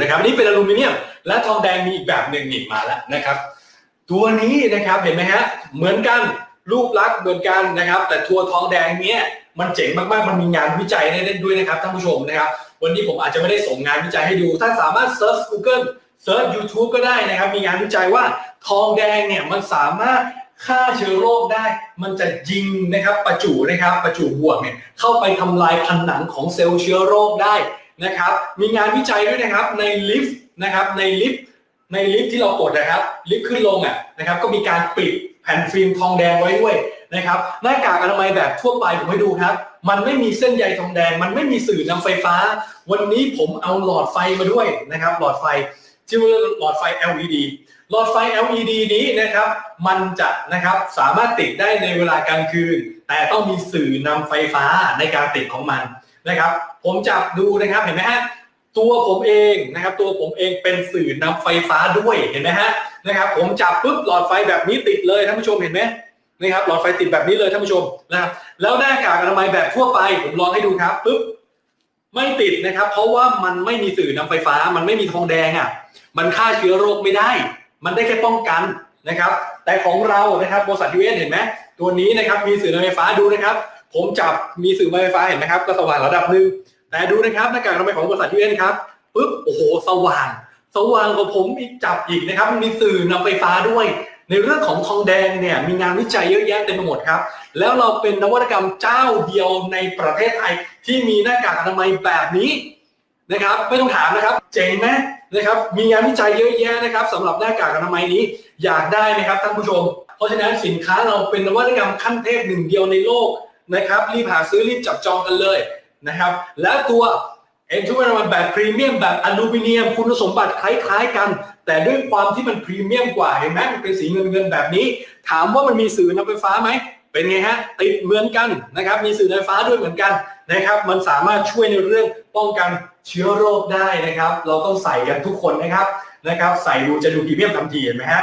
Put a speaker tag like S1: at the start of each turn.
S1: นะครับอันนี้เป็นอลูมิเนียม และทองแดงมีอีกแบบหนึ่งนี่มาแล้วนะครับ ตัวนี้นะครับเห็นไหมฮะเหมือนกันรูปลักษณ์เหมือนกันนะครับ แต่ทัวทองแดงเนี้ยมันเจ๋งมากๆ มันมีงานวิจัยให้เล่นด้วยนะครับท่านผู้ชมนะครับ วันนี้ผมอาจจะไม่ได้ส่งงานวิจัยให้ดูท่านสามารถเซิร์ช Google เซิร์ช YouTube ก็ได้นะครับ มีงานวิจัยว่าทองแดงเนี่ยมันสามารถฆ่าเชื้อโรคได้ มันจะยิงนะครับ ประจุนะครับ ประจุบวกเนี่ยเข้าไปทำลายผนังของเซลล์เชื้อโรคได้ นะครับ มีงานวิจัยด้วยนะครับในลิฟต์นะครับในลิฟต์ในลิฟต์ที่เรากดนะครับ ลิฟต์ขึ้นลงอะนะครับก็มีการปิดแผ่นฟิล์มทองแดงไว้ด้วยนะครับหน้ากากอนามัยแบบทั่วไปผมให้ดูครับ มันไม่มีเส้นใยทองแดง มันไม่มีสื่อนำไฟฟ้า วันนี้ผมเอาหลอดไฟมาด้วยนะครับ หลอดไฟชื่อว่าหลอดไฟ LED หลอดไฟ LED นี้นะครับ มันจะนะครับสามารถติดได้ในเวลากลางคืน แต่ต้องมีสื่อนำไฟฟ้าในการติดของมัน นะครับ ผมจับดูนะครับเห็นไหมฮะตัวผมเองนะครับ ตัวผมเองเป็นสื่อนำไฟฟ้าด้วยเห็นไหมฮะนะครับ ผมจับปุ๊บหลอดไฟแบบนี้ติดเลยท่านผู้ชมเห็นไหมนะครับหลอดไฟติดแบบนี้เลยท่านผู้ชมนะครับ แล้วหน้ากากอนามัยแบบทั่วไปผมลองให้ดูครับปุ๊บไม่ติดนะครับ เพราะว่ามันไม่มีสื่อนำไฟฟ้า มันไม่มีทองแดงอะ มันฆ่าเชื้อโรคไม่ได้ มันได้แค่ป้องกันนะครับ แต่ของเรานะครับบริษัทยูเอเห็นไหมตัวนี้นะครับมีสื่อนำไฟฟ้าดูนะครับ ผมจับมีสื่อนำไฟฟ้าเห็นไหมครับก็สว่างระดับหนึ่งแต่ดูนะครับหน้ากากอนามัยของบริษัทยูเอครับปุ๊บโอ้โหสว่าง สว่างกว่าผมอีกจับอีกนะครับมีสื่อนำไฟฟ้าด้วย ในเรื่องของทองแดงเนี่ยมีงานวิจัยเยอะแยะเต็มไปหมดครับ แล้วเราเป็นนวัตกรรมเจ้าเดียวในประเทศไทยที่มีหน้ากากอนามัยแบบนี้นะครับไม่ต้องถามนะครับ เจ๋งไหมนะครับมีงานวิจัยเยอะแยะนะครับสำหรับหน้ากากอนามัยนี้อยากได้ไหมครับท่านผู้ชม เพราะฉะนั้นสินค้าเราเป็นนวัตกรรมขั้นเทพหนึ่งเดียวในโลก นะครับรีบหาซื้อรีบจับจองกันเลยนะครับ และตัวเอ็นทูเนแบบพรีเมียมแบบอลูมิเนียมคุณสมบัติคล้ายๆกัน แต่ด้วยความที่มันพรีเมียมกว่าเห็นไหมมันเป็นสีเงินเงินๆแบบนี้ ถามว่ามันมีสื่อนำไฟฟ้าไหมเป็นไงฮะติดเหมือนกันนะครับมีสื่อนำไฟฟ้าด้วยเหมือนกันนะครับมันสามารถช่วยในเรื่องป้องกันเชื้อโรคได้นะครับ เราต้องใส่กันทุกคนนะครับนะครับ ใส่ดูจะดูพรีเมียมทันทีเห็นไหมฮะ